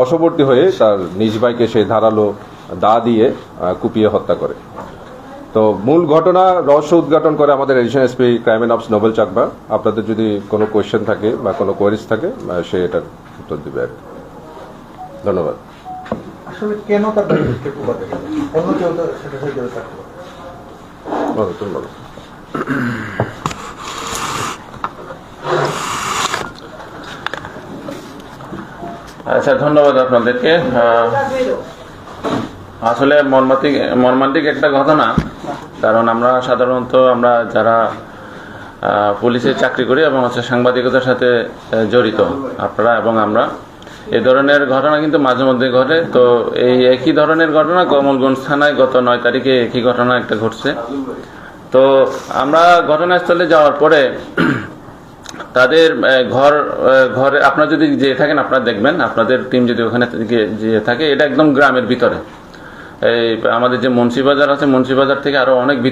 বশবর্তী হয়ে তার নিজ ভাইকে সে ধারালো দা দিয়ে কুপিয়ে হত্যা করে। তো মূল ঘটনা রহস্য উদ্ঘাটন করে আমাদের addition SP crime and ops Nobel চাকবা আপনাদের যদি কোনো কোয়েশ্চেন থাকে বা কোনো কোয়ারিজ থাকে সে এটার উত্তর দেবে আর কি। ধন্যবাদ। আচ্ছা ধন্যবাদ আপনাদেরকে। আসলে মর্মান্তিক মর্মান্তিক একটা ঘটনা, কারণ আমরা সাধারণত আমরা যারা পুলিশে চাকরি করি এবং হচ্ছে সাংবাদিকতার সাথে জড়িত, আপনারা এবং আমরা এই ধরনের ঘটনা কিন্তু মাঝে মধ্যে ঘটে। তো এই একই ধরনের ঘটনা কমলগঞ্জ থানায় গত নয় তারিখে একই ঘটনা একটা ঘটছে। তো আমরা ঘটনাস্থলে যাওয়ার পরে তাদের ঘর ঘরে, আপনার যদি যে থাকেন, আপনার দেখবেন, আপনাদের টিম যদি ওখানে গিয়ে যে থাকে, এটা একদম গ্রামের ভিতরে। এই, আমাদের যে মুন্সিবাজার আছে, মুন্সিবাজার থেকে আরও অনেক ভিতরে